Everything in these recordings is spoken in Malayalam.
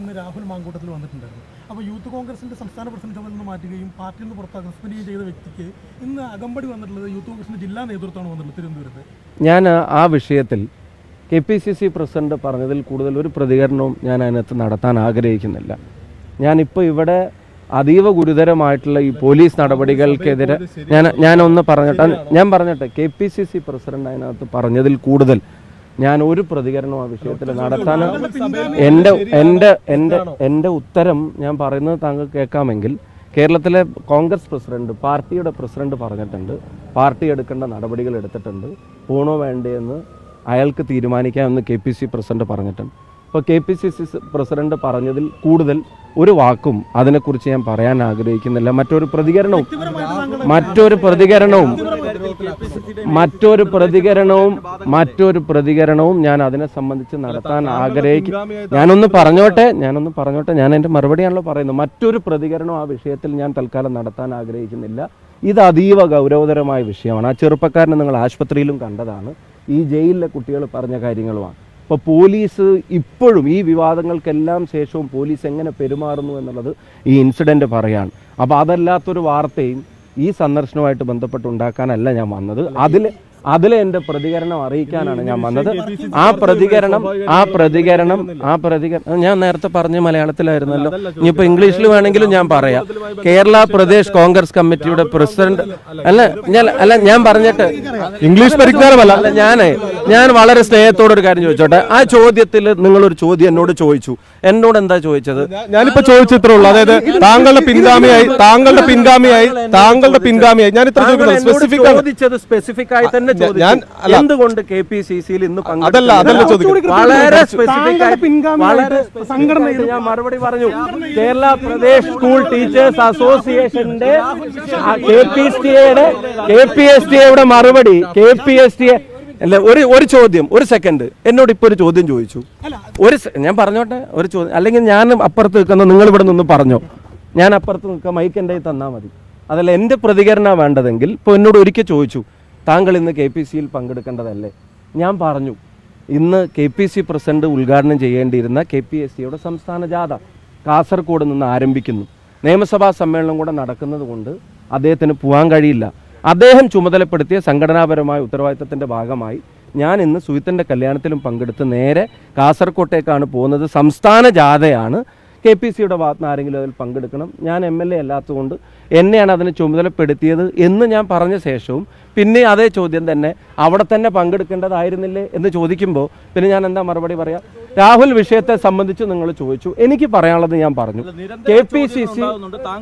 ഇന്ന് രാഹുൽ മാങ്കൂട്ടത്തിൽ വന്നിട്ടുണ്ടായിരുന്നു. അപ്പോൾ യൂത്ത് കോൺഗ്രസിന്റെ സംസ്ഥാന പ്രസിഡന്റ് നിന്ന് മാറ്റുകയും പാർട്ടിയിൽ നിന്ന് പുറത്താക്കാൻ സസ്പെൻഡ് ചെയ്ത വ്യക്തിക്ക് ഇന്ന് അകമ്പടി വന്നിട്ടുള്ളത് യൂത്ത് കോൺഗ്രസിന്റെ ജില്ലാ നേതൃത്വമാണ് വന്നിട്ടുള്ളത് തിരുവനന്തപുരത്ത്. ഞാൻ ആ വിഷയത്തിൽ K P C C president പറഞ്ഞതിൽ കൂടുതൽ ഒരു പ്രതികരണവും ഞാൻ അതിനകത്ത് നടത്താൻ ആഗ്രഹിക്കുന്നില്ല. ഞാനിപ്പോൾ ഇവിടെ അതീവ ഗുരുതരമായിട്ടുള്ള ഈ പോലീസ് നടപടികൾക്കെതിരെ ഞാൻ ഞാനൊന്ന് പറഞ്ഞിട്ട് ഞാൻ പറഞ്ഞിട്ട് K P C C president അതിനകത്ത് പറഞ്ഞതിൽ കൂടുതൽ ഞാൻ ഒരു പ്രതികരണവും ആ വിഷയത്തിൽ നടത്താൻ എന്റെ എന്റെ എന്റെ എന്റെ ഉത്തരം ഞാൻ പറയുന്നത് താങ്കൾ കേൾക്കാമെങ്കിൽ കേരളത്തിലെ കോൺഗ്രസ് പ്രസിഡന്റ് പാർട്ടിയുടെ പ്രസിഡന്റ് പറഞ്ഞിട്ടുണ്ട്. പാർട്ടി എടുക്കേണ്ട നടപടികൾ എടുത്തിട്ടുണ്ട്. പോണോ വേണ്ടേ എന്ന് അയാൾക്ക് തീരുമാനിക്കാമെന്ന് കെ പി സി പ്രസിഡന്റ് പറഞ്ഞിട്ടുണ്ട്. ഇപ്പോൾ K P C C president പറഞ്ഞതിൽ കൂടുതൽ ഒരു വാക്കും അതിനെക്കുറിച്ച് ഞാൻ പറയാൻ ആഗ്രഹിക്കുന്നില്ല. മറ്റൊരു പ്രതികരണവും മറ്റൊരു പ്രതികരണവും മറ്റൊരു പ്രതികരണവും മറ്റൊരു പ്രതികരണവും ഞാൻ അതിനെ സംബന്ധിച്ച് നടത്താൻ ആഗ്രഹിക്കും ഞാനൊന്ന് പറഞ്ഞോട്ടെ ഞാനൊന്ന് പറഞ്ഞോട്ടെ ഞാൻ എന്റെ മറുപടിയാണല്ലോ പറയുന്നത്. മറ്റൊരു പ്രതികരണം ആ വിഷയത്തിൽ ഞാൻ തൽക്കാലം നടത്താൻ ആഗ്രഹിക്കുന്നില്ല. ഇത് അതീവ ഗൗരവതരമായ വിഷയമാണ്. ആ ചെറുപ്പക്കാരനെ നിങ്ങൾ ആശുപത്രിയിലും കണ്ടതാണ്. ഈ ജയിലിലെ കുട്ടികൾ പറഞ്ഞ കാര്യങ്ങളുമാണ്. അപ്പോൾ പോലീസ് ഇപ്പോഴും ഈ വിവാദങ്ങൾക്കെല്ലാം ശേഷവും പോലീസ് എങ്ങനെ പെരുമാറുന്നു എന്നുള്ളത് ഈ ഇൻസിഡന്റ് പറയാണ്. അപ്പോൾ അതല്ലാത്തൊരു വാർത്തയും ഈ സന്ദർശനവുമായിട്ട് ബന്ധപ്പെട്ട് ഉണ്ടാക്കാനല്ല ഞാൻ വന്നത്. അതിൽ അതിൽ എന്റെ പ്രതികരണം അറിയിക്കാനാണ് ഞാൻ വന്നത്. ആ പ്രതികരണം ആ പ്രതികരണം ആ പ്രതികരണം ഞാൻ നേരത്തെ പറഞ്ഞ് മലയാളത്തിലായിരുന്നല്ലോ. ഇനിയിപ്പോൾ ഇംഗ്ലീഷിൽ വേണമെങ്കിലും ഞാൻ പറയാം. കേരള പ്രദേശ് കോൺഗ്രസ് കമ്മിറ്റിയുടെ പ്രസിഡന്റ്. അല്ല ഞാൻ അല്ല ഞാൻ പറഞ്ഞിട്ട് ഇംഗ്ലീഷ് പരിജ്ഞാനമല്ല. അല്ല ഞാൻ ഞാൻ വളരെ സ്നേഹത്തോടെ ഒരു കാര്യം ചോദിച്ചോട്ടെ. ആ ചോദ്യത്തിൽ നിങ്ങളൊരു ചോദ്യം എന്നോട് ചോദിച്ചു. എന്നോട് എന്താ ചോദിച്ചത്? ഞാനിപ്പോ ചോദിച്ചിത്രേ ഉള്ളൂ. അതായത് താങ്കളുടെ പിൻഗാമിയായി താങ്കളുടെ പിൻഗാമിയായി താങ്കളുടെ പിൻഗാമിയായി. ഞാൻ ഇത്ര ചോദിക്കുന്നത് സ്പെസിഫിക് ആണ്. ചോദിച്ചത് സ്പെസിഫിക് ആയി തന്നെ. ഞാൻ-. എന്തുകൊണ്ട് കെ പി സി സിയിൽ ഇന്ന് അതല്ല, അതല്ല ചോദിക്കുന്നത്. വളരെ സ്പെസിഫിക് ആയി വളരെ specific ഞാൻ മറുപടി പറഞ്ഞു. കേരള പ്രദേശ് സ്കൂൾ ടീച്ചേഴ്സ് അസോസിയേഷന്റെ കെ പി എസ് ടി എയുടെ കെ പി എസ് ടി എയുടെ മറുപടി കെ പി എസ് ടി അല്ല ഒരു ഒരു ചോദ്യം ഒരു സെക്കൻഡ് എന്നോട് ഇപ്പൊ ഒരു ചോദ്യം ചോദിച്ചു. ഒരു ഞാൻ പറഞ്ഞോട്ടെ? ഒരു ചോദ്യം അല്ലെങ്കിൽ ഞാൻ അപ്പുറത്ത് നിൽക്കുന്ന നിങ്ങൾ ഇവിടെ നിന്ന് പറഞ്ഞോ? ഞാൻ അപ്പുറത്ത് നിൽക്കാം മൈക്ക് എന്റെ തന്നാൽ മതി. അതല്ല എന്റെ പ്രതികരണം വേണ്ടതെങ്കിൽ ഇപ്പോൾ എന്നോട് ഒരിക്കൽ ചോദിച്ചു താങ്കൾ ഇന്ന് കെ പി സിയിൽ പങ്കെടുക്കേണ്ടതല്ലേ? ഞാൻ പറഞ്ഞു ഇന്ന് കെ പി സി പ്രസിഡന്റ് ഉദ്ഘാടനം ചെയ്യേണ്ടിയിരുന്ന കെ പി എസ് സിയുടെ സംസ്ഥാന ജാഥ കാസർഗോഡ് നിന്ന് ആരംഭിക്കുന്നു. നിയമസഭാ സമ്മേളനം കൂടെ നടക്കുന്നത് കൊണ്ട് അദ്ദേഹത്തിന് പോകാൻ കഴിയില്ല. അദ്ദേഹം ചുമതലപ്പെടുത്തിയ സംഘടനാപരമായ ഉത്തരവാദിത്തത്തിന്റെ ഭാഗമായി ഞാൻ ഇന്ന് സുഹിത്തന്റെ കല്യാണത്തിലും പങ്കെടുത്ത് നേരെ കാസർകോട്ടേക്കാണ് പോകുന്നത്. സംസ്ഥാന ജാഥയാണ്. കെ പി സിയുടെ ഭാഗത്ത് നിന്ന് ആരെങ്കിലും അതിൽ പങ്കെടുക്കണം. ഞാൻ എം എൽ എ അല്ലാത്തതുകൊണ്ട് എന്നെയാണ് അതിന് ചുമതലപ്പെടുത്തിയത് എന്ന് ഞാൻ പറഞ്ഞ ശേഷവും പിന്നെ അതേ ചോദ്യം തന്നെ അവിടെ തന്നെ പങ്കെടുക്കേണ്ടതായിരുന്നില്ലേ എന്ന് ചോദിക്കുമ്പോൾ പിന്നെ ഞാൻ എന്താ മറുപടി പറയാം? രാഹുൽ വിഷയത്തെ സംബന്ധിച്ച് നിങ്ങൾ ചോദിച്ചു. എനിക്ക് പറയാനുള്ളത് ഞാൻ പറഞ്ഞു. K P C C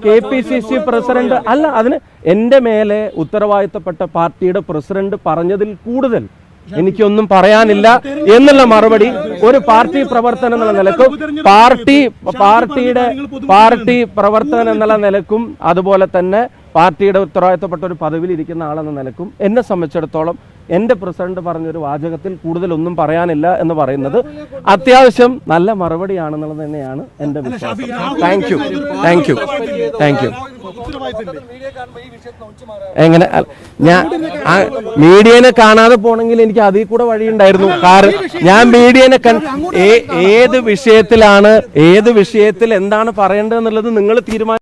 K P C C president അല്ല അതിന് എന്റെ മേലെ ഉത്തരവാദിത്തപ്പെട്ട പാർട്ടിയുടെ പ്രസിഡന്റ് പറഞ്ഞതിൽ കൂടുതൽ എനിക്കൊന്നും പറയാനില്ല എന്നുള്ള മറുപടി ഒരു പാർട്ടി പ്രവർത്തനം എന്നുള്ള നിലക്കും പാർട്ടി പാർട്ടിയുടെ പാർട്ടി പ്രവർത്തനം എന്നുള്ള നിലക്കും അതുപോലെ തന്നെ പാർട്ടിയുടെ ഉത്തരവാദിത്തപ്പെട്ട ഒരു പദവിയിൽ ഇരിക്കുന്ന ആളെന്ന നിലക്കും എന്നെ സംബന്ധിച്ചിടത്തോളം എന്റെ പ്രസിഡന്റ് പറഞ്ഞൊരു വാചകത്തിൽ കൂടുതലൊന്നും പറയാനില്ല എന്ന് പറയുന്നത് അത്യാവശ്യം നല്ല മറുപടിയാണെന്നുള്ളത് തന്നെയാണ് എന്റെ വിശ്വാസം. Thank you thank you thank you എങ്ങനെ? ഞാൻ മീഡിയനെ കാണാതെ പോണെങ്കിൽ എനിക്ക് അതിൽ കൂടെ വഴിയുണ്ടായിരുന്നു. കാരണം ഞാൻ മീഡിയനെ കൺ ഏ- ഏത് വിഷയത്തിലാണ് ഏത് വിഷയത്തിൽ എന്താണ് പറയേണ്ടതെന്നുള്ളത് നിങ്ങൾ തീരുമാനം